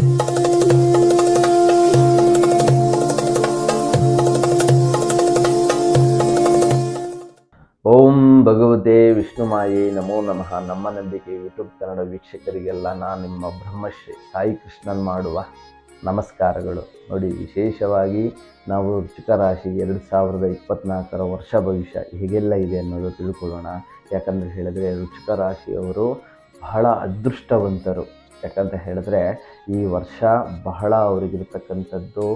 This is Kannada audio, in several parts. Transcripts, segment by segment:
ಓಂ ಭಗವತೆ ವಿಷ್ಣುಮಾಯಿ ನಮೋ ನಮಃ. ನಮ್ಮ ನಂಬಿಕೆ ಯೂಟ್ಯೂಬ್ ಕನ್ನಡ ವೀಕ್ಷಕರಿಗೆಲ್ಲ ನಾನು ನಿಮ್ಮ ಬ್ರಹ್ಮಶ್ರೀ ಸಾಯಿ ಕೃಷ್ಣನ್ ಮಾಡುವ ನಮಸ್ಕಾರಗಳು. ನೋಡಿ, ವಿಶೇಷವಾಗಿ ನಾವು ವೃಶ್ಚಿಕ ರಾಶಿ ಎರಡು ಸಾವಿರದ ಇಪ್ಪತ್ನಾಲ್ಕರ ವರ್ಷ ಭವಿಷ್ಯ ಹೇಗೆಲ್ಲ ಇದೆ ಅನ್ನೋದು ತಿಳ್ಕೊಳ್ಳೋಣ. ಯಾಕಂದರೆ ಹೇಳಿದ್ರೆ ವೃಶ್ಚಿಕ ರಾಶಿಯವರು ಬಹಳ ಅದೃಷ್ಟವಂತರು. ಯಾಕಂತ ಹೇಳಿದ್ರೆ ಈ ವರ್ಷ ಬಹಳ ಅವರಿಗಿರ್ತಕ್ಕಂಥದ್ದು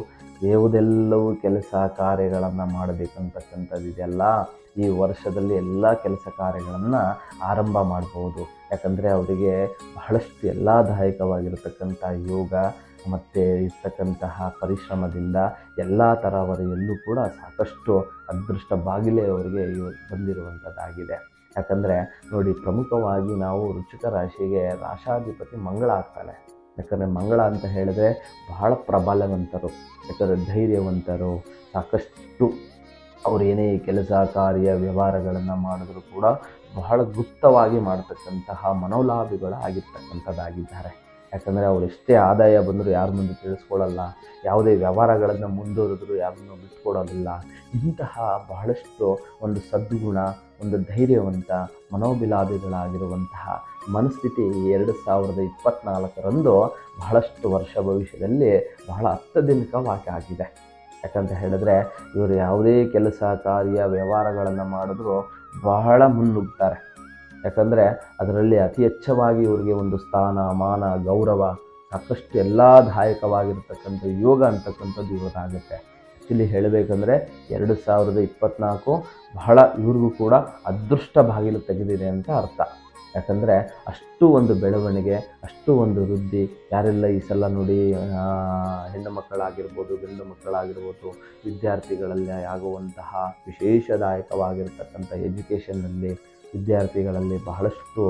ಯಾವುದೆಲ್ಲವೂ ಕೆಲಸ ಕಾರ್ಯಗಳನ್ನು ಮಾಡಬೇಕಂತಕ್ಕಂಥದ್ದು ಇದೆಲ್ಲ ಈ ವರ್ಷದಲ್ಲಿ ಎಲ್ಲ ಕೆಲಸ ಕಾರ್ಯಗಳನ್ನು ಆರಂಭ ಮಾಡ್ಬೋದು. ಯಾಕಂದರೆ ಅವರಿಗೆ ಬಹಳಷ್ಟು ಎಲ್ಲದಾಯಕವಾಗಿರತಕ್ಕಂಥ ಯೋಗ ಮತ್ತು ಇರ್ತಕ್ಕಂತಹ ಪರಿಶ್ರಮದಿಂದ ಎಲ್ಲ ಥರವರೆಯಲ್ಲೂ ಕೂಡ ಸಾಕಷ್ಟು ಅದೃಷ್ಟ ಬಾಗಿಲೇ ಅವರಿಗೆ ಬಂದಿರುವಂಥದ್ದಾಗಿದೆ. ಯಾಕಂದರೆ ನೋಡಿ ಪ್ರಮುಖವಾಗಿ ನಾವು ರುಚಿಕ ರಾಶಿಗೆ ರಾಶಾಧಿಪತಿ ಮಂಗಳ ಆಗ್ತಾನೆ. ಯಾಕಂದರೆ ಮಂಗಳ ಅಂತ ಹೇಳಿದ್ರೆ ಬಹಳ ಪ್ರಬಲವಂತರು, ಯಾಕಂದರೆ ಧೈರ್ಯವಂತರು, ಸಾಕಷ್ಟು ಅವ್ರು ಏನೇ ಕೆಲಸ, ಕಾರ್ಯ, ವ್ಯವಹಾರಗಳನ್ನು ಮಾಡಿದ್ರು ಕೂಡ ಬಹಳ ಗುಪ್ತವಾಗಿ ಮಾಡತಕ್ಕಂತಹ ಮನೋಲಾಭಿಗಳು ಆಗಿರ್ತಕ್ಕಂಥದ್ದಾಗಿದ್ದಾರೆ. ಯಾಕಂದರೆ ಅವ್ರು ಎಷ್ಟೇ ಆದಾಯ ಬಂದರೂ ಯಾರ ಮುಂದೆ ತಿಳಿಸ್ಕೊಳ್ಳಲ್ಲ ಯಾವುದೇ ವ್ಯವಹಾರಗಳನ್ನು ಮುಂದುವರೆದ್ರು ಯಾರನ್ನೂ ಬಿಟ್ಕೊಡೋದಿಲ್ಲ ಇಂತಹ ಬಹಳಷ್ಟು ಒಂದು ಸದ್ಗುಣ, ಒಂದು ಧೈರ್ಯವಂತ ಮನೋಭಿಲಾಭಿಗಳಾಗಿರುವಂತಹ ಮನಸ್ಥಿತಿ ಎರಡು ಸಾವಿರದ ಇಪ್ಪತ್ನಾಲ್ಕರಂದು ಬಹಳಷ್ಟು ವರ್ಷ ಭವಿಷ್ಯದಲ್ಲಿ ಬಹಳ ಅತ್ಯಧಿಕವಾಗಿ ಆಗಿದೆ. ಯಾಕಂತ ಹೇಳಿದ್ರೆ ಇವರು ಯಾವುದೇ ಕೆಲಸ, ಕಾರ್ಯ, ವ್ಯವಹಾರಗಳನ್ನು ಮಾಡಿದ್ರು ಬಹಳ ಮುನ್ನುಗ್ತಾರೆ. ಯಾಕಂದರೆ ಅದರಲ್ಲಿ ಅತಿ ಹೆಚ್ಚವಾಗಿ ಇವರಿಗೆ ಒಂದು ಸ್ಥಾನ, ಮಾನ, ಗೌರವ ಸಾಕಷ್ಟು ಎಲ್ಲ ದಾಯಕವಾಗಿರ್ತಕ್ಕಂಥ ಯೋಗ ಅಂತಕ್ಕಂಥದ್ದು ಇವರಾಗುತ್ತೆ ಆ್ಯಕ್ಚುಲಿ ಹೇಳಬೇಕಂದ್ರೆ ಎರಡು ಸಾವಿರದ ಇಪ್ಪತ್ತ್ನಾಲ್ಕು ಬಹಳ ಇವ್ರಿಗೂ ಕೂಡ ಅದೃಷ್ಟ ಬಾಗಿಲು ತೆಗೆದಿದೆ ಅಂತ ಅರ್ಥ. ಯಾಕಂದರೆ ಅಷ್ಟು ಒಂದು ಬೆಳವಣಿಗೆ, ಅಷ್ಟು ಒಂದು ವೃದ್ಧಿ, ಯಾರೆಲ್ಲ ಈ ಸಲ ನೋಡಿ ಹೆಣ್ಣು ಮಕ್ಕಳಾಗಿರ್ಬೋದು, ಗಂಡು ಮಕ್ಕಳಾಗಿರ್ಬೋದು, ವಿದ್ಯಾರ್ಥಿಗಳಲ್ಲಿ ಆಗುವಂತಹ ವಿಶೇಷದಾಯಕವಾಗಿರ್ತಕ್ಕಂಥ ಎಜುಕೇಷನ್ನಲ್ಲಿ ವಿದ್ಯಾರ್ಥಿಗಳಲ್ಲಿ ಬಹಳಷ್ಟು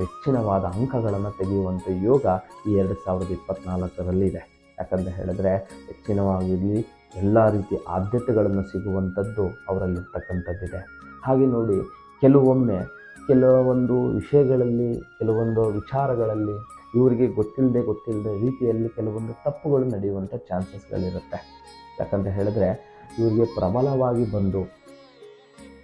ಹೆಚ್ಚಿನವಾದ ಅಂಕಗಳನ್ನು ತೆಗೆಯುವಂಥ ಯೋಗ ಈ ಎರಡು ಸಾವಿರದ ಇಪ್ಪತ್ತ್ನಾಲ್ಕರಲ್ಲಿದೆ ಯಾಕಂತ ಹೇಳಿದ್ರೆ ಹೆಚ್ಚಿನವಾಗಿರಲಿ ಎಲ್ಲ ರೀತಿ ಆದ್ಯತೆಗಳನ್ನು ಸಿಗುವಂಥದ್ದು ಅವರಲ್ಲಿರ್ತಕ್ಕಂಥದ್ದಿದೆ. ಹಾಗೆ ನೋಡಿ ಕೆಲವೊಮ್ಮೆ ಕೆಲವೊಂದು ವಿಷಯಗಳಲ್ಲಿ, ಕೆಲವೊಂದು ವಿಚಾರಗಳಲ್ಲಿ ಇವರಿಗೆ ಗೊತ್ತಿಲ್ಲದೆ ಗೊತ್ತಿಲ್ಲದೆ ರೀತಿಯಲ್ಲಿ ಕೆಲವೊಂದು ತಪ್ಪುಗಳು ನಡೆಯುವಂಥ ಚಾನ್ಸಸ್ಗಳಿರುತ್ತೆ. ಯಾಕಂತ ಹೇಳಿದ್ರೆ ಇವರಿಗೆ ಪ್ರಬಲವಾಗಿ ಬಂದು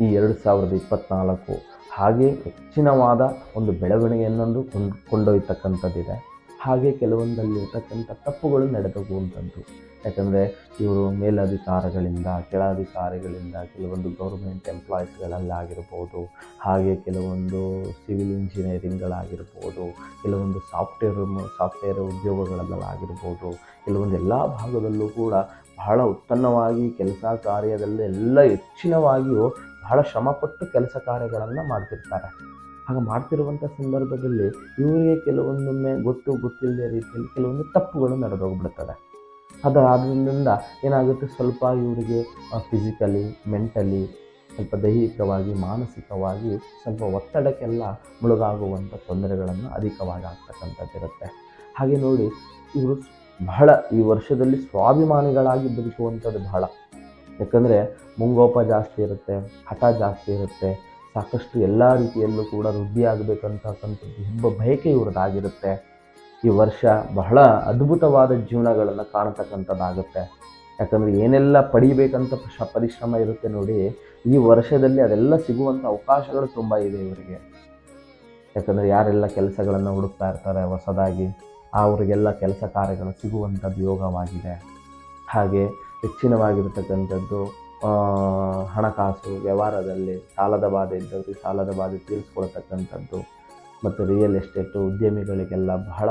ಈ ಎರಡು ಸಾವಿರದ ಇಪ್ಪತ್ತ್ನಾಲ್ಕು ಹಾಗೆ ಹೆಚ್ಚಿನವಾದ ಒಂದು ಬೆಳವಣಿಗೆಯನ್ನೊಂದು ಕೊಂಡು ಕೊಂಡೊಯ್ತಕ್ಕಂಥದ್ದಿದೆ. ಹಾಗೆ ಕೆಲವೊಂದಲ್ಲಿರ್ತಕ್ಕಂಥ ತಪ್ಪುಗಳು ನಡೆದೋಗುವಂಥದ್ದು ಯಾಕಂದರೆ ಇವರು ಮೇಲಧಿಕಾರಿಗಳಿಂದ, ಕೆಳಾಧಿಕಾರಿಗಳಿಂದ ಕೆಲವೊಂದು ಗೌರ್ಮೆಂಟ್ ಎಂಪ್ಲಾಯೀಸ್ಗಳಲ್ಲಾಗಿರ್ಬೋದು ಹಾಗೆ ಕೆಲವೊಂದು ಸಿವಿಲ್ ಇಂಜಿನಿಯರಿಂಗ್ಗಳಾಗಿರ್ಬೋದು ಕೆಲವೊಂದು ಸಾಫ್ಟ್ವೇರ್ ಸಾಫ್ಟ್ವೇರ್ ಉದ್ಯೋಗಗಳಲ್ಲಾಗಿರ್ಬೋದು, ಕೆಲವೊಂದು ಎಲ್ಲ ಭಾಗದಲ್ಲೂ ಕೂಡ ಬಹಳ ಉತ್ತಮವಾಗಿ ಕೆಲಸ ಕಾರ್ಯದಲ್ಲಿ ಎಲ್ಲ ಹೆಚ್ಚಿನವಾಗಿಯೂ ಬಹಳ ಶ್ರಮಪಟ್ಟು ಕೆಲಸ ಕಾರ್ಯಗಳನ್ನು ಮಾಡ್ತಿರ್ತಾರೆ. ಹಾಗೆ ಮಾಡ್ತಿರುವಂಥ ಸಂದರ್ಭದಲ್ಲಿ ಇವರಿಗೆ ಕೆಲವೊಂದೊಮ್ಮೆ ಗೊತ್ತು ಗೊತ್ತಿಲ್ಲದೆ ರೀತಿಯಲ್ಲಿ ಕೆಲವೊಂದು ತಪ್ಪುಗಳು ನಡೆದೋಗ್ಬಿಡ್ತದೆ. ಅದು ಆದ್ದರಿಂದ ಏನಾಗುತ್ತೆ? ಸ್ವಲ್ಪ ಇವರಿಗೆ ಫಿಸಿಕಲಿ ಮೆಂಟಲಿ ಸ್ವಲ್ಪ ದೈಹಿಕವಾಗಿ, ಮಾನಸಿಕವಾಗಿ ಸ್ವಲ್ಪ ಒತ್ತಡಕ್ಕೆಲ್ಲ ಮುಳುಗಾಗುವಂಥ ತೊಂದರೆಗಳನ್ನು ಅಧಿಕವಾಗಿ ಆಗ್ತಕ್ಕಂಥದ್ದಿರುತ್ತೆ ಹಾಗೆ ನೋಡಿ, ಇವರು ಬಹಳ ಈ ವರ್ಷದಲ್ಲಿ ಸ್ವಾಭಿಮಾನಿಗಳಾಗಿ ಬದುಕುವಂಥದ್ದು ಬಹಳ. ಯಾಕಂದರೆ ಮುಂಗೋಪ ಜಾಸ್ತಿ ಇರುತ್ತೆ, ಹಠ ಜಾಸ್ತಿ ಇರುತ್ತೆ, ಸಾಕಷ್ಟು ಎಲ್ಲ ರೀತಿಯಲ್ಲೂ ಕೂಡ ವೃದ್ಧಿ ಆಗಬೇಕಂತಕ್ಕಂಥದ್ದು ಎಂಬ ಬಯಕೆ ಇವ್ರದ್ದಾಗಿರುತ್ತೆ. ಈ ವರ್ಷ ಬಹಳ ಅದ್ಭುತವಾದ ಜೀವನಗಳನ್ನು ಕಾಣತಕ್ಕಂಥದ್ದಾಗುತ್ತೆ. ಯಾಕಂದರೆ ಏನೆಲ್ಲ ಪಡಿಬೇಕಂತ ಶ ಪರಿಶ್ರಮ ಇರುತ್ತೆ ನೋಡಿ, ಈ ವರ್ಷದಲ್ಲಿ ಅದೆಲ್ಲ ಸಿಗುವಂಥ ಅವಕಾಶಗಳು ತುಂಬ ಇದೆ ಇವರಿಗೆ. ಯಾಕಂದರೆ ಯಾರೆಲ್ಲ ಕೆಲಸಗಳನ್ನು ಹುಡುಕ್ತಾ ಇರ್ತಾರೆ ಹೊಸದಾಗಿ ಅವರಿಗೆಲ್ಲ ಕೆಲಸ ಕಾರ್ಯಗಳು ಸಿಗುವಂಥದ್ದು ಯೋಗವಾಗಿದೆ. ಹಾಗೆ ಹೆಚ್ಚಿನವಾಗಿರ್ತಕ್ಕಂಥದ್ದು ಹಣಕಾಸು ವ್ಯವಹಾರದಲ್ಲಿ ಸಾಲದ ಬಾಧೆ ಇದ್ದವರಿಗೆ ಸಾಲದ ಬಾಧೆ ತೀರಿಸ್ಕೊಳ್ತಕ್ಕಂಥದ್ದು ಮತ್ತು ರಿಯಲ್ ಎಸ್ಟೇಟು ಉದ್ಯಮಿಗಳಿಗೆಲ್ಲ ಬಹಳ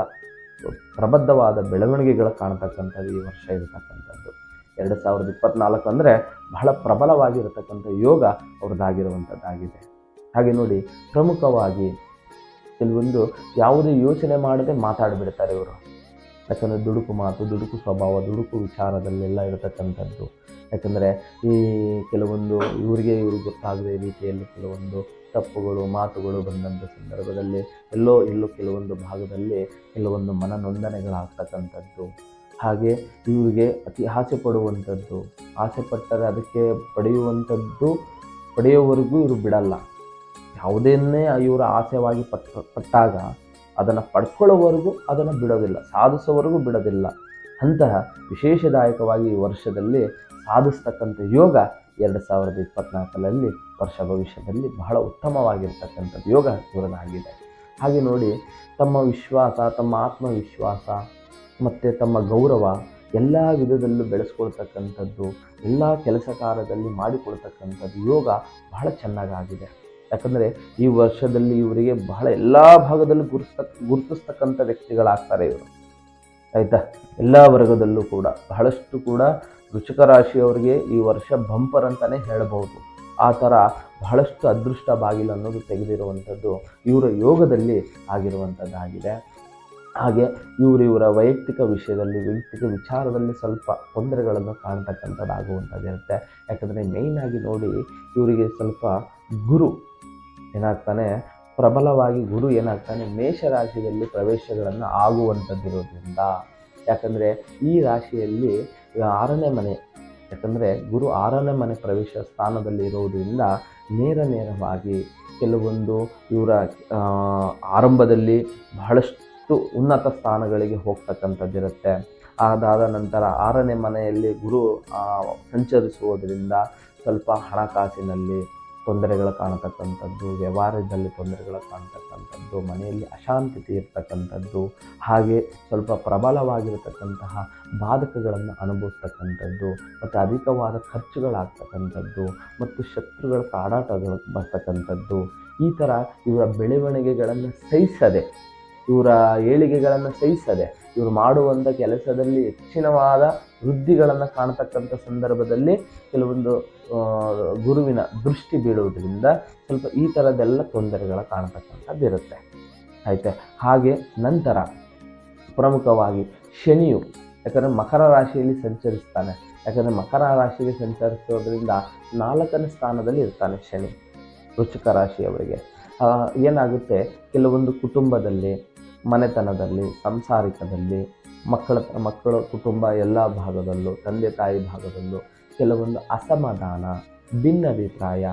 ಪ್ರಬದ್ಧವಾದ ಬೆಳವಣಿಗೆಗಳು ಕಾಣತಕ್ಕಂಥದ್ದು ಈ ವರ್ಷ ಇರತಕ್ಕಂಥದ್ದು. ಎರಡು ಸಾವಿರದ ಇಪ್ಪತ್ತ್ನಾಲ್ಕು ಅಂದರೆ ಬಹಳ ಪ್ರಬಲವಾಗಿರತಕ್ಕಂಥ ಯೋಗ ಅವ್ರದ್ದಾಗಿರುವಂಥದ್ದಾಗಿದೆ. ಹಾಗೆ ನೋಡಿ ಪ್ರಮುಖವಾಗಿ ಕೆಲವೊಂದು ಯಾವುದೇ ಯೋಚನೆ ಮಾಡದೆ ಮಾತಾಡಿಬಿಡ್ತಾರೆ ಇವರು. ಯಾಕಂದರೆ ದುಡುಕು ಮಾತು, ದುಡುಕು ಸ್ವಭಾವ, ದುಡುಕು ವಿಚಾರದಲ್ಲೆಲ್ಲ ಇರತಕ್ಕಂಥದ್ದು. ಯಾಕಂದರೆ ಈ ಕೆಲವೊಂದು ಇವರಿಗೆ ಇವರು ಗೊತ್ತಾಗದೆ ರೀತಿಯಲ್ಲಿ ಕೆಲವೊಂದು ತಪ್ಪುಗಳು, ಮಾತುಗಳು ಬಂದಂಥ ಸಂದರ್ಭದಲ್ಲಿ ಎಲ್ಲೋ ಎಲ್ಲೋ ಕೆಲವೊಂದು ಭಾಗದಲ್ಲಿ ಕೆಲವೊಂದು ಮನನೊಂದನೆಗಳಾಗ್ತಕ್ಕಂಥದ್ದು. ಹಾಗೆ ಇವರಿಗೆ ಅತಿ ಆಸೆ ಪಡುವಂಥದ್ದು, ಆಸೆ ಪಟ್ಟರೆ ಅದಕ್ಕೆ ಪಡೆಯುವಂಥದ್ದು ಪಡೆಯುವವರೆಗೂ ಇವರು ಬಿಡಲ್ಲ. ಯಾವುದನ್ನೇ ಇವರು ಆಸೆವಾಗಿ ಪಟ್ಟ, ಪಟ್ಟಾಗ ಅದನ್ನು ಪಡ್ಕೊಳ್ಳೋವರೆಗೂ ಅದನ್ನು ಬಿಡೋದಿಲ್ಲ ಸಾಧಿಸೋವರೆಗೂ ಬಿಡೋದಿಲ್ಲ. ಅಂತಹ ವಿಶೇಷದಾಯಕವಾಗಿ ಈ ವರ್ಷದಲ್ಲಿ ಸಾಧಿಸ್ತಕ್ಕಂಥ ಯೋಗ ಎರಡು ಸಾವಿರದ ಇಪ್ಪತ್ನಾಲ್ಕರಲ್ಲಿ ವರ್ಷ ಭವಿಷ್ಯದಲ್ಲಿ ಬಹಳ ಉತ್ತಮವಾಗಿರ್ತಕ್ಕಂಥದ್ದು ಯೋಗ ಗುರುನಾಗಿದೆ. ಹಾಗೆ ನೋಡಿ, ತಮ್ಮ ವಿಶ್ವಾಸ, ತಮ್ಮ ಆತ್ಮವಿಶ್ವಾಸ, ಮತ್ತು ತಮ್ಮ ಗೌರವ ಎಲ್ಲ ವಿಧದಲ್ಲೂ ಬೆಳೆಸ್ಕೊಳ್ತಕ್ಕಂಥದ್ದು, ಎಲ್ಲ ಕೆಲಸ ಕಾರ್ಯದಲ್ಲಿ ಮಾಡಿಕೊಳ್ತಕ್ಕಂಥದ್ದು ಯೋಗ ಬಹಳ ಚೆನ್ನಾಗಾಗಿದೆ. ಯಾಕಂದರೆ ಈ ವರ್ಷದಲ್ಲಿ ಇವರಿಗೆ ಬಹಳ ಎಲ್ಲ ಭಾಗದಲ್ಲೂ ಗುರುಸ್ತಕ್ ಗುರುತಿಸ್ತಕ್ಕಂಥ ವ್ಯಕ್ತಿಗಳಾಗ್ತಾರೆ ಇವರು. ಆಯಿತಾ? ಎಲ್ಲ ವರ್ಗದಲ್ಲೂ ಕೂಡ, ಬಹಳಷ್ಟು ಕೂಡ ವೃಶ್ಚಿಕ ರಾಶಿಯವರಿಗೆ ಈ ವರ್ಷ ಬಂಪರ್ ಅಂತಲೇ ಹೇಳಬಹುದು. ಆ ಥರ ಬಹಳಷ್ಟು ಅದೃಷ್ಟ ಬಾಗಿಲು ಅನ್ನೋದು ತೆಗೆದಿರುವಂಥದ್ದು ಇವರ ಯೋಗದಲ್ಲಿ ಆಗಿರುವಂಥದ್ದಾಗಿದೆ. ಹಾಗೆ ಇವರು ಇವರ ವೈಯಕ್ತಿಕ ವಿಷಯದಲ್ಲಿ, ವೈಯಕ್ತಿಕ ವಿಚಾರದಲ್ಲಿ ಸ್ವಲ್ಪ ತೊಂದರೆಗಳನ್ನು ಕಾಣ್ತಕ್ಕಂಥದ್ದಾಗುವಂಥದ್ದಿರುತ್ತೆ. ಯಾಕಂದರೆ ಮೇಯ್ನಾಗಿ ನೋಡಿ, ಇವರಿಗೆ ಸ್ವಲ್ಪ ಗುರು ಏನಾಗ್ತಾನೆ? ಪ್ರಬಲವಾಗಿ ಗುರು ಏನಾಗ್ತಾನೆ? ಮೇಷರಾಶಿಯಲ್ಲಿ ಪ್ರವೇಶಗಳನ್ನು ಆಗುವಂಥದ್ದಿರೋದ್ರಿಂದ. ಯಾಕಂದರೆ ಈ ರಾಶಿಯಲ್ಲಿ ಆರನೇ ಮನೆ, ಯಾಕಂದರೆ ಗುರು ಆರನೇ ಮನೆ ಪ್ರವೇಶ ಸ್ಥಾನದಲ್ಲಿ ಇರೋದರಿಂದ ನೇರ ನೇರವಾಗಿ ಕೆಲವೊಂದು ಇವರ ಆರಂಭದಲ್ಲಿ ಬಹಳಷ್ಟು ಉನ್ನತ ಸ್ಥಾನಗಳಿಗೆ ಹೋಗ್ತಕ್ಕಂಥದ್ದಿರುತ್ತೆ. ಅದಾದ ನಂತರ ಆರನೇ ಮನೆಯಲ್ಲಿ ಗುರು ಸಂಚರಿಸುವುದರಿಂದ ಸ್ವಲ್ಪ ಹಣಕಾಸಿನಲ್ಲಿ ತೊಂದರೆಗಳು ಕಾಣತಕ್ಕಂಥದ್ದು, ವ್ಯವಹಾರದಲ್ಲಿ ತೊಂದರೆಗಳು ಕಾಣ್ತಕ್ಕಂಥದ್ದು, ಮನೆಯಲ್ಲಿ ಅಶಾಂತತೆ ಇರ್ತಕ್ಕಂಥದ್ದು ಹಾಗೆ ಸ್ವಲ್ಪ ಪ್ರಬಲವಾಗಿರತಕ್ಕಂತಹ ಬಾಧಕಗಳನ್ನು ಅನುಭವಿಸ್ತಕ್ಕಂಥದ್ದು, ಮತ್ತು ಅಧಿಕವಾದ ಖರ್ಚುಗಳಾಗ್ತಕ್ಕಂಥದ್ದು, ಮತ್ತು ಶತ್ರುಗಳ ಕಾಡಾಟಗಳು ಬರ್ತಕ್ಕಂಥದ್ದು. ಈ ಥರ ಇವರ ಬೆಳವಣಿಗೆಗಳನ್ನು ಸಹಿಸದೆ, ಇವರ ಏಳಿಗೆಗಳನ್ನು ಸಹಿಸದೆ ಇವರು ಮಾಡುವಂಥ ಕೆಲಸದಲ್ಲಿ ಹೆಚ್ಚಿನವಾದ ವೃದ್ಧಿಗಳನ್ನು ಕಾಣತಕ್ಕಂಥ ಸಂದರ್ಭದಲ್ಲಿ ಕೆಲವೊಂದು ಗುರುವಿನ ದೃಷ್ಟಿ ಬೀಳುವುದರಿಂದ ಸ್ವಲ್ಪ ಈ ಥರದ್ದೆಲ್ಲ ತೊಂದರೆಗಳು ಕಾಣತಕ್ಕಂಥದ್ದಿರುತ್ತೆ ಆಯ್ತಾ? ಹಾಗೆ ನಂತರ ಪ್ರಮುಖವಾಗಿ ಶನಿಯು ಯಾಕಂದರೆ ಮಕರ ರಾಶಿಯಲ್ಲಿ ಸಂಚರಿಸ್ತಾನೆ. ಯಾಕಂದರೆ ಮಕರ ರಾಶಿಗೆ ಸಂಚರಿಸೋದ್ರಿಂದ ನಾಲ್ಕನೇ ಸ್ಥಾನದಲ್ಲಿ ಇರ್ತಾನೆ ಶನಿ, ವೃಶ್ಚಿಕ ರಾಶಿಯವರಿಗೆ. ಏನಾಗುತ್ತೆ? ಕೆಲವೊಂದು ಕುಟುಂಬದಲ್ಲಿ ಮನೆತನದಲ್ಲಿ, ಸಂಸಾರಿಕದಲ್ಲಿ, ಮಕ್ಕಳ ಮಕ್ಕಳ ಕುಟುಂಬ ಎಲ್ಲ ಭಾಗದಲ್ಲೂ, ತಂದೆ ತಾಯಿ ಭಾಗದಲ್ಲೂ ಕೆಲವೊಂದು ಅಸಮಾಧಾನ, ಭಿನ್ನಾಭಿಪ್ರಾಯ.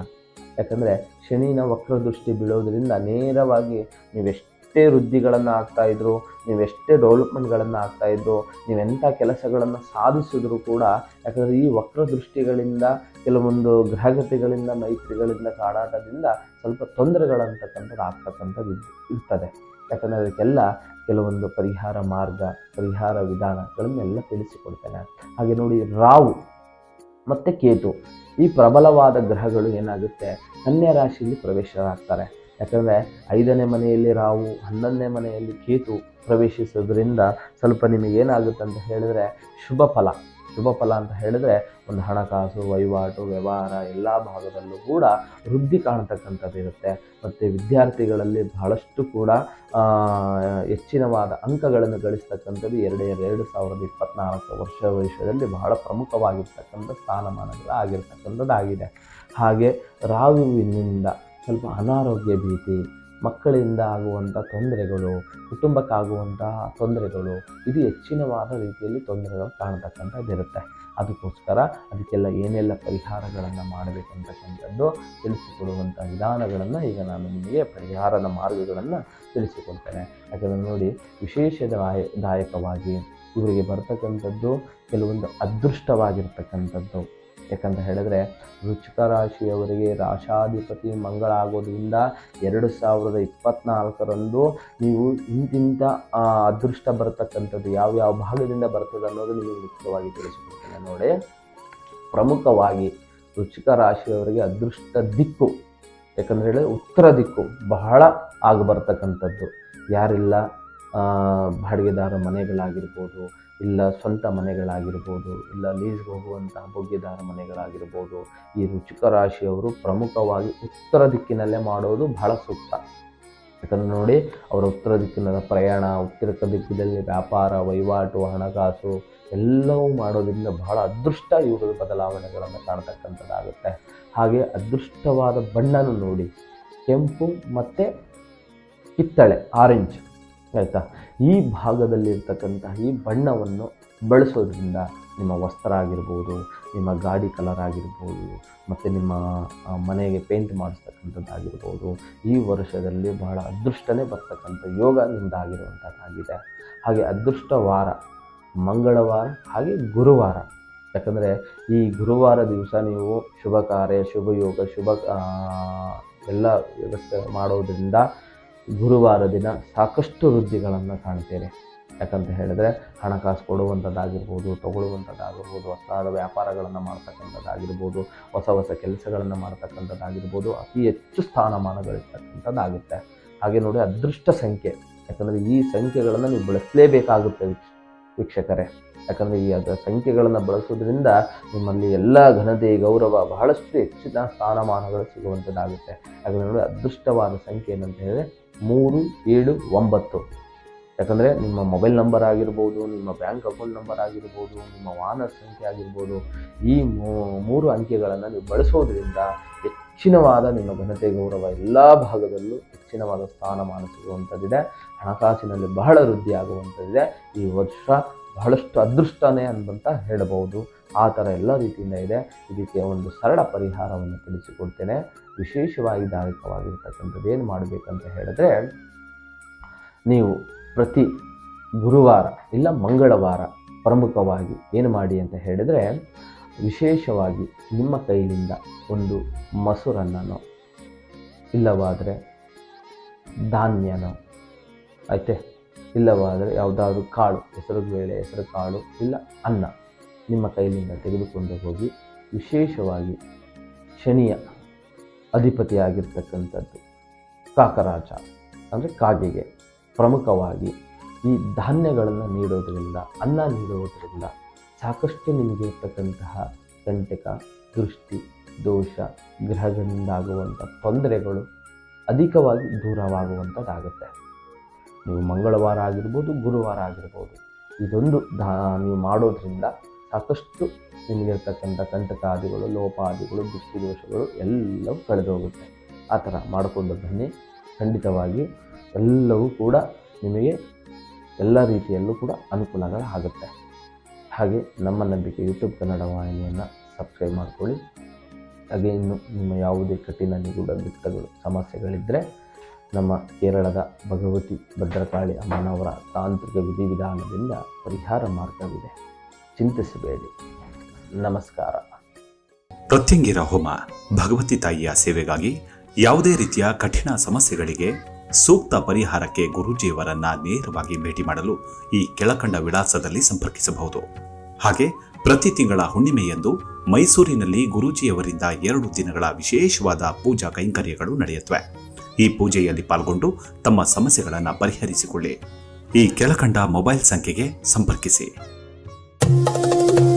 ಯಾಕಂದರೆ ಶನಿನ ವಕ್ರದೃಷ್ಟಿ ಬೀಳೋದ್ರಿಂದ ನೇರವಾಗಿ ನೀವೆಷ್ಟೇ ವೃದ್ಧಿಗಳನ್ನು ಆಗ್ತಾಯಿದ್ರು ನೀವೆಷ್ಟೇ ಡೆವಲಪ್ಮೆಂಟ್ಗಳನ್ನು ಆಗ್ತಾಯಿದ್ರು ನೀವೆಂಥ ಕೆಲಸಗಳನ್ನು ಸಾಧಿಸಿದ್ರು ಕೂಡ, ಯಾಕಂದರೆ ಈ ವಕ್ರದೃಷ್ಟಿಗಳಿಂದ, ಕೆಲವೊಂದು ಗ್ರಹಗತಿಗಳಿಂದ, ಮೈತ್ರಿಗಳಿಂದ ಕಾಡಾಟದಿಂದ ಸ್ವಲ್ಪ ತೊಂದರೆಗಳಂತಕ್ಕಂಥದ್ದು ಆಗ್ತಕ್ಕಂಥದ್ದು ಇರ್ತದೆ. ಯಾಕಂದರೆ ಅದಕ್ಕೆಲ್ಲ ಕೆಲವೊಂದು ಪರಿಹಾರ ಮಾರ್ಗ, ಪರಿಹಾರ ವಿಧಾನಗಳನ್ನೆಲ್ಲ ತಿಳಿಸಿಕೊಡ್ತೇನೆ. ಹಾಗೆ ನೋಡಿ ರಾವು ಮತ್ತು ಕೇತು ಈ ಪ್ರಬಲವಾದ ಗ್ರಹಗಳು ಏನಾಗುತ್ತೆ? ಕನ್ಯಾ ರಾಶಿಯಲ್ಲಿ ಪ್ರವೇಶರಾಗ್ತಾರೆ. ಯಾಕಂದರೆ ಐದನೇ ಮನೆಯಲ್ಲಿ ರಾವು ಹನ್ನೊಂದನೇ ಮನೆಯಲ್ಲಿ ಕೇತು ಪ್ರವೇಶಿಸೋದ್ರಿಂದ ಸ್ವಲ್ಪ ನಿಮಗೆ ಏನಾಗುತ್ತೆ ಅಂತ ಹೇಳಿದ್ರೆ ಶುಭ ಫಲ ಶುಭ ಫಲ ಅಂತ ಹೇಳಿದ್ರೆ ಒಂದು ಹಣಕಾಸು ವಹಿವಾಟು, ವ್ಯವಹಾರ ಎಲ್ಲ ಭಾಗದಲ್ಲೂ ಕೂಡ ವೃದ್ಧಿ ಕಾಣತಕ್ಕಂಥದ್ದು ಇರುತ್ತೆ. ಮತ್ತು ವಿದ್ಯಾರ್ಥಿಗಳಲ್ಲಿ ಬಹಳಷ್ಟು ಕೂಡ ಹೆಚ್ಚಿನವಾದ ಅಂಕಗಳನ್ನು ಗಳಿಸ್ತಕ್ಕಂಥದ್ದು ಎರಡು ಎರಡು ಸಾವಿರದ ಇಪ್ಪತ್ನಾಲ್ಕು ವರ್ಷ ವಯಸ್ಸದಲ್ಲಿ ಬಹಳ ಪ್ರಮುಖವಾಗಿರ್ತಕ್ಕಂಥ ಸ್ಥಾನಮಾನಗಳು ಆಗಿರ್ತಕ್ಕಂಥದ್ದಾಗಿದೆ. ಹಾಗೆ ರಾಹುವಿನಿಂದ ಸ್ವಲ್ಪ ಅನಾರೋಗ್ಯ ಭೀತಿ, ಮಕ್ಕಳಿಂದ ಆಗುವಂಥ ತೊಂದರೆಗಳು, ಕುಟುಂಬಕ್ಕಾಗುವಂತಹ ತೊಂದರೆಗಳು, ಇದು ಹೆಚ್ಚಿನವಾದ ರೀತಿಯಲ್ಲಿ ತೊಂದರೆಗಳು ಕಾಣತಕ್ಕಂಥದ್ದಿರುತ್ತೆ. ಅದಕ್ಕೋಸ್ಕರ ಅದಕ್ಕೆಲ್ಲ ಏನೆಲ್ಲ ಪರಿಹಾರಗಳನ್ನು ಮಾಡಬೇಕಂತಕ್ಕಂಥದ್ದು ತಿಳಿಸಿಕೊಡುವಂಥ ವಿಧಾನಗಳನ್ನು ಈಗ ನಾನು ನಿಮಗೆ ಪರಿಹಾರದ ಮಾರ್ಗಗಳನ್ನು ತಿಳಿಸಿಕೊಡ್ತೇನೆ. ಯಾಕಂದರೆ ನೋಡಿ ವಿಶೇಷದಾಯ ದಾಯಕವಾಗಿ ಇವರಿಗೆ ಬರ್ತಕ್ಕಂಥದ್ದು ಕೆಲವೊಂದು ಅದೃಷ್ಟವಾಗಿರ್ತಕ್ಕಂಥದ್ದು. ಯಾಕಂತ ಹೇಳಿದ್ರೆ ವೃಶ್ಚಿಕ ರಾಶಿಯವರಿಗೆ ರಾಶಾಧಿಪತಿ ಮಂಗಳ ಆಗೋದ್ರಿಂದ ಎರಡು ಸಾವಿರದ ಇಪ್ಪತ್ನಾಲ್ಕರಂದು ನೀವು ಇಂತಿಂಥ ಅದೃಷ್ಟ ಬರತಕ್ಕಂಥದ್ದು ಯಾವ ಯಾವ ಭಾಗದಿಂದ ಬರ್ತದೆ ಅನ್ನೋದು ನಿಮಗೆ ಮುಖ್ಯವಾಗಿ ತಿಳಿಸಿಕೊಡ್ತೇನೆ. ನೋಡಿ, ಪ್ರಮುಖವಾಗಿ ವೃಶ್ಚಿಕ ರಾಶಿಯವರಿಗೆ ಅದೃಷ್ಟ ದಿಕ್ಕು, ಯಾಕಂದ್ರೆ ಹೇಳಿ ಉತ್ತರ ದಿಕ್ಕು ಬಹಳ ಆಗಿ ಬರ್ತಕ್ಕಂಥದ್ದು. ಯಾರಿಲ್ಲ ಬಾಡಿಗೆದಾರ ಮನೆಗಳಾಗಿರ್ಬೋದು ಇಲ್ಲ ಸ್ವಂತ ಮನೆಗಳಾಗಿರ್ಬೋದು, ಇಲ್ಲ ಲೀಸ್ಗೆ ಹೋಗುವಂಥ ಭೋಗ್ಯದಾರ ಮನೆಗಳಾಗಿರ್ಬೋದು, ಈ ರುಚಿಕ ರಾಶಿಯವರು ಪ್ರಮುಖವಾಗಿ ಉತ್ತರ ದಿಕ್ಕಿನಲ್ಲೇ ಮಾಡೋದು ಬಹಳ ಸೂಕ್ತ. ಯಾಕಂದ್ರೆ ನೋಡಿ, ಅವರ ಉತ್ತರ ದಿಕ್ಕಿನ ಪ್ರಯಾಣ, ಉತ್ತರ ದಿಕ್ಕಿನಲ್ಲಿ ವ್ಯಾಪಾರ, ವಹಿವಾಟು, ಹಣಕಾಸು ಎಲ್ಲವೂ ಮಾಡೋದರಿಂದ ಬಹಳ ಅದೃಷ್ಟ ಇವುಗಳ ಬದಲಾವಣೆಗಳನ್ನು ಕಾಣ್ತಕ್ಕಂಥದ್ದಾಗುತ್ತೆ. ಹಾಗೆ ಅದೃಷ್ಟವಾದ ಬಣ್ಣನ ನೋಡಿ, ಕೆಂಪು ಮತ್ತು ಕಿತ್ತಳೆ ಆರೆಂಜ್ ಆಯಿತಾ? ಈ ಭಾಗದಲ್ಲಿರ್ತಕ್ಕಂತಹ ಈ ಬಣ್ಣವನ್ನು ಬಳಸೋದ್ರಿಂದ ನಿಮ್ಮ ವಸ್ತ್ರ ಆಗಿರ್ಬೋದು ನಿಮ್ಮ ಗಾಡಿ ಕಲರ್ ಆಗಿರ್ಬೋದು ಮತ್ತು ನಿಮ್ಮ ಮನೆಗೆ ಪೇಂಟ್ ಮಾಡಿಸ್ತಕ್ಕಂಥದ್ದಾಗಿರ್ಬೋದು, ಈ ವರ್ಷದಲ್ಲಿ ಬಹಳ ಅದೃಷ್ಟನೇ ಬರ್ತಕ್ಕಂಥ ಯೋಗ ನಿಮ್ಮದಾಗಿರುವಂಥದ್ದಾಗಿದೆ ಹಾಗೆ ಅದೃಷ್ಟ ವಾರ ಮಂಗಳವಾರ, ಹಾಗೆ ಗುರುವಾರ. ಯಾಕಂದರೆ ಈ ಗುರುವಾರ ದಿವಸ ನೀವು ಶುಭ ಕಾರ್ಯ, ಶುಭ ಯೋಗ, ಶುಭ ಎಲ್ಲ ವ್ಯವಸ್ಥೆ ಮಾಡೋದ್ರಿಂದ ಗುರುವಾರ ದಿನ ಸಾಕಷ್ಟು ವೃದ್ಧಿಗಳನ್ನು ಕಾಣ್ತೇನೆ ಯಾಕಂತ ಹೇಳಿದ್ರೆ ಹಣಕಾಸು ಕೊಡುವಂಥದ್ದಾಗಿರ್ಬೋದು ತಗೊಳ್ಳುವಂಥದ್ದಾಗಿರ್ಬೋದು ಹೊಸ ವ್ಯಾಪಾರಗಳನ್ನು ಮಾಡ್ತಕ್ಕಂಥದ್ದಾಗಿರ್ಬೋದು, ಹೊಸ ಹೊಸ ಕೆಲಸಗಳನ್ನು ಮಾಡ್ತಕ್ಕಂಥದ್ದಾಗಿರ್ಬೋದು ಅತಿ ಹೆಚ್ಚು ಸ್ಥಾನಮಾನಗಳಿರ್ತಕ್ಕಂಥದ್ದಾಗುತ್ತೆ. ಹಾಗೆ ನೋಡಿ ಅದೃಷ್ಟ ಸಂಖ್ಯೆ, ಯಾಕಂದರೆ ಈ ಸಂಖ್ಯೆಗಳನ್ನು ನೀವು ಬಳಸಲೇಬೇಕಾಗುತ್ತೆ ವೀಕ್ಷ, ವೀಕ್ಷಕರೇ. ಯಾಕಂದರೆ ಈ ಅದರ ಸಂಖ್ಯೆಗಳನ್ನು ಬಳಸೋದ್ರಿಂದ ನಿಮ್ಮಲ್ಲಿ ಎಲ್ಲ ಘನತೆ, ಗೌರವ ಬಹಳಷ್ಟು ಹೆಚ್ಚಿನ ಸ್ಥಾನಮಾನಗಳು ಸಿಗುವಂಥದ್ದಾಗುತ್ತೆ ಯಾಕಂದರೆ ನೋಡಿ ಅದೃಷ್ಟವಾದ ಸಂಖ್ಯೆ ಏನಂತ ಹೇಳಿದ್ರೆ ಮೂರು ಏಳು ಒಂಬತ್ತು. ಯಾಕಂದರೆ ನಿಮ್ಮ ಮೊಬೈಲ್ ನಂಬರ್ ಆಗಿರ್ಬೋದು, ನಿಮ್ಮ ಬ್ಯಾಂಕ್ ಅಕೌಂಟ್ ನಂಬರ್ ಆಗಿರ್ಬೋದು, ನಿಮ್ಮ ವಾಹನ ಸಂಖ್ಯೆ ಆಗಿರ್ಬೋದು, ಈ ಮೂರು ಅಂಕೆಗಳನ್ನು ನೀವು ಬಳಸೋದ್ರಿಂದ ಹೆಚ್ಚಿನವಾದ ನಿಮ್ಮ ಘನತೆ, ಗೌರವ ಎಲ್ಲ ಭಾಗದಲ್ಲೂ ಹೆಚ್ಚಿನವಾದ ಸ್ಥಾನಮಾನ ಸಿಗುವಂಥದ್ದಿದೆ ಹಣಕಾಸಿನಲ್ಲಿ ಬಹಳ ವೃದ್ಧಿ ಆಗುವಂಥದ್ದಿದೆ ಈ ವರ್ಷ ಬಹಳಷ್ಟು ಅದೃಷ್ಟನೇ ಅಂತ ಹೇಳಬಹುದು. ಆ ಥರ ಎಲ್ಲ ರೀತಿಯಿಂದ ಇದೆ. ಇದಕ್ಕೆ ಒಂದು ಸರಳ ಪರಿಹಾರವನ್ನು ತಿಳಿಸಿಕೊಡ್ತೇನೆ. ವಿಶೇಷವಾಗಿ ದಾಯಕವಾಗಿರ್ತಕ್ಕಂಥದ್ದು ಏನು ಮಾಡಬೇಕಂತ ಹೇಳಿದ್ರೆ, ನೀವು ಪ್ರತಿ ಗುರುವಾರ ಇಲ್ಲ ಮಂಗಳವಾರ ಪ್ರಮುಖವಾಗಿ ಏನು ಮಾಡಿ ಅಂತ ಹೇಳಿದರೆ, ವಿಶೇಷವಾಗಿ ನಿಮ್ಮ ಕೈಯಿಂದ ಒಂದು ಮೊಸರನ್ನೋ ಇಲ್ಲವಾದರೆ ಧಾನ್ಯನೋ, ಆಯ್ತೆ? ಇಲ್ಲವಾದರೆ ಯಾವುದಾದ್ರೂ ಕಾಳು ಹೆಸರು ಬೇಳೆ ಹೆಸರು ಕಾಳು ಇಲ್ಲ ಅನ್ನ. ನಿಮ್ಮ ಕೈಲಿಂದ ತೆಗೆದುಕೊಂಡು ಹೋಗಿ ವಿಶೇಷವಾಗಿ ಶನಿಯ ಅಧಿಪತಿಯಾಗಿರ್ತಕ್ಕಂಥದ್ದು ಕಾಕರಾಜ, ಅಂದರೆ ಕಾಗೆಗೆ ಪ್ರಮುಖವಾಗಿ ಈ ಧಾನ್ಯಗಳನ್ನು ನೀಡೋದರಿಂದ, ಅನ್ನ ನೀಡುವುದರಿಂದ ಸಾಕಷ್ಟು ನಿಮಗಿರ್ತಕ್ಕಂತಹ ಕಂಟಕ, ದೃಷ್ಟಿ, ದೋಷ, ಗ್ರಹಗಳಿಂದಾಗುವಂಥ ತೊಂದರೆಗಳು ಅಧಿಕವಾಗಿ ದೂರವಾಗುವಂಥದ್ದಾಗುತ್ತೆ. ನೀವು ಮಂಗಳವಾರ ಆಗಿರ್ಬೋದು, ಗುರುವಾರ ಆಗಿರ್ಬೋದು, ಇದೊಂದು ದಾ ನೀವು ಮಾಡೋದ್ರಿಂದ ಸಾಕಷ್ಟು ನಿಮಗಿರ್ತಕ್ಕಂಥ ಕಂಟಕಾದಿಗಳು, ಲೋಪಾದಿಗಳು, ದೃಷ್ಟಿದೋಷಗಳು ಎಲ್ಲವೂ ಕಳೆದು ಹೋಗುತ್ತೆ ಆ ಥರ ಮಾಡಿಕೊಂಡು ಬನ್ನಿ ಖಂಡಿತವಾಗಿ ಎಲ್ಲವೂ ಕೂಡ ನಿಮಗೆ ಎಲ್ಲ ರೀತಿಯಲ್ಲೂ ಕೂಡ ಅನುಕೂಲಗಳಾಗುತ್ತೆ. ಹಾಗೆ ನಮ್ಮ ನಂಬಿಕೆ ಯೂಟ್ಯೂಬ್ ಕನ್ನಡ ವಾಹಿನಿಯನ್ನು ಸಬ್ಸ್ಕ್ರೈಬ್ ಮಾಡ್ಕೊಳ್ಳಿ. ಹಾಗೆ ಇನ್ನು ನಿಮ್ಮ ಯಾವುದೇ ಕಠಿಣ ನಿಗೂಢ ಬಿತ್ತಗಳು ಸಮಸ್ಯೆಗಳಿದ್ದರೆ ನಮ್ಮ ಕೇರಳದ ಭಗವತಿ ಭದ್ರಕಾಳಿ ಅಮ್ಮನವರ ತಾಂತ್ರಿಕ ವಿಧಿವಿಧಾನದಿಂದ ಪರಿಹಾರ ಮಾರ್ಗವಿದೆ. ಚಿಂತಿಸಬೇಡಿ. ನಮಸ್ಕಾರ. ಪ್ರತ್ಯಂಗಿರ ಹೋಮ, ಭಗವತಿ ತಾಯಿಯ ಸೇವೆಗಾಗಿ ಯಾವುದೇ ರೀತಿಯ ಕಠಿಣ ಸಮಸ್ಯೆಗಳಿಗೆ ಸೂಕ್ತ ಪರಿಹಾರಕ್ಕೆ ಗುರೂಜಿಯವರನ್ನ ನೇರವಾಗಿ ಭೇಟಿ ಮಾಡಲು ಈ ಕೆಳಕಂಡ ವಿಳಾಸದಲ್ಲಿ ಸಂಪರ್ಕಿಸಬಹುದು. ಹಾಗೆ ಪ್ರತಿ ತಿಂಗಳ ಹುಣ್ಣಿಮೆಯಂದು ಮೈಸೂರಿನಲ್ಲಿ ಗುರೂಜಿಯವರಿಂದ ಎರಡು ದಿನಗಳ ವಿಶೇಷವಾದ ಪೂಜಾ ಕೈಂಕರ್ಯಗಳು ನಡೆಯುತ್ತವೆ. ಈ ಪೂಜೆಯಲ್ಲಿ ಪಾಲ್ಗೊಂಡು ತಮ್ಮ ಸಮಸ್ಯೆಗಳನ್ನು ಪರಿಹರಿಸಿಕೊಳ್ಳಿ. ಈ ಕೆಳಕಂಡ ಮೊಬೈಲ್ ಸಂಖ್ಯೆಗೆ ಸಂಪರ್ಕಿಸಿ. Música